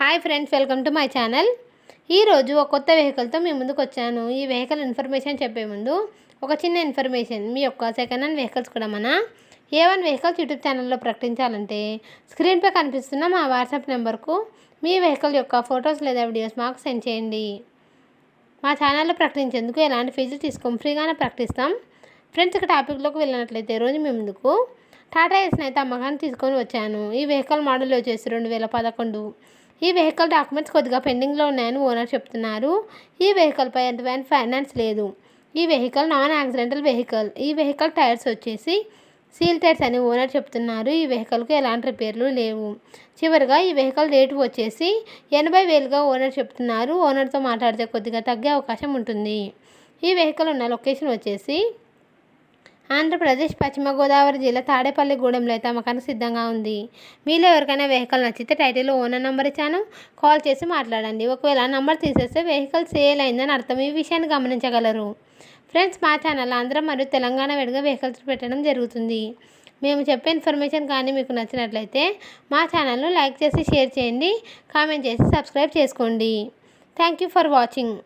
Hi friends welcome to my channel ఈరోజు ఒక కొత్త వెహికల్తో మీ ముందుకు వచ్చాను. ఈ వెహికల్ ఇన్ఫర్మేషన్ చెప్పే ముందు ఒక చిన్న ఇన్ఫర్మేషన్ మీ యొక్క సెకండ్ హ్యాండ్ వెహికల్స్ కూడా మన ఏ వన్ వెహికల్స్ యూట్యూబ్ ఛానల్లో ప్రకటించాలంటే స్క్రీన్పై కనిపిస్తున్న మా వాట్సాప్ నెంబర్కు మీ వెహికల్ యొక్క ఫొటోస్ లేదా వీడియోస్ మాకు సెండ్ చేయండి. మా ఛానల్లో ప్రకటించేందుకు ఎలాంటి ఫీజులు తీసుకోం ఫ్రీగానే ప్రకటిస్తాం ఫ్రెండ్స్ ఇక టాపిక్లోకి వెళ్ళినట్లయితే రోజు మీ ముందుకు టాటా ఎస్ని అయితే అమ్మకాన్ని తీసుకొని వచ్చాను. ఈ వెహికల్ మోడల్ వచ్చేసి రెండు వేల పదకొండు. ఈ వెహికల్ డాక్యుమెంట్స్ కొద్దిగా పెండింగ్లో ఉన్నాయని ఓనర్ చెప్తున్నారు. ఈ వెహికల్పై ఎటువంటి ఫైనాన్స్ లేదు. ఈ వెహికల్ నాన్ యాక్సిడెంటల్ వెహికల్ ఈ వెహికల్ టైర్స్ వచ్చేసి సీల్ టైర్స్ అని ఓనర్ చెప్తున్నారు. ఈ వెహికల్కు ఎలాంటి రిపేర్లు లేవు. చివరిగా ఈ వెహికల్ రేటు వచ్చేసి ఎనభై వేలుగా ఓనర్ చెప్తున్నారు. ఓనర్తో మాట్లాడితే కొద్దిగా తగ్గే అవకాశం ఉంటుంది. ఈ వెహికల్ ఉన్న లొకేషన్ వచ్చేసి ఆంధ్రప్రదేశ్ పశ్చిమ గోదావరి జిల్లా తాడేపల్లి గూడెంలో అయితే అమ్మకానికి సిద్ధంగా ఉంది. మీలో ఎవరికైనా వెహికల్ నచ్చితే టైటిల్ ఓనర్ నెంబర్ ఇచ్చాను. కాల్ చేసి మాట్లాడండి. ఒకవేళ నెంబర్ తీసేస్తే వెహికల్ సేల్ అయిందని అర్థం. ఈ విషయాన్ని గమనించగలరు. ఫ్రెండ్స్ మా ఛానల్ ఆంధ్ర మరియు తెలంగాణ విడిగా వెహికల్స్ పెట్టడం జరుగుతుంది. మేము చెప్పే ఇన్ఫర్మేషన్ కానీ మీకు నచ్చినట్లయితే మా ఛానల్ను లైక్ చేసి షేర్ చేయండి. కామెంట్ చేసి సబ్స్క్రైబ్ చేసుకోండి. Thank you for watching.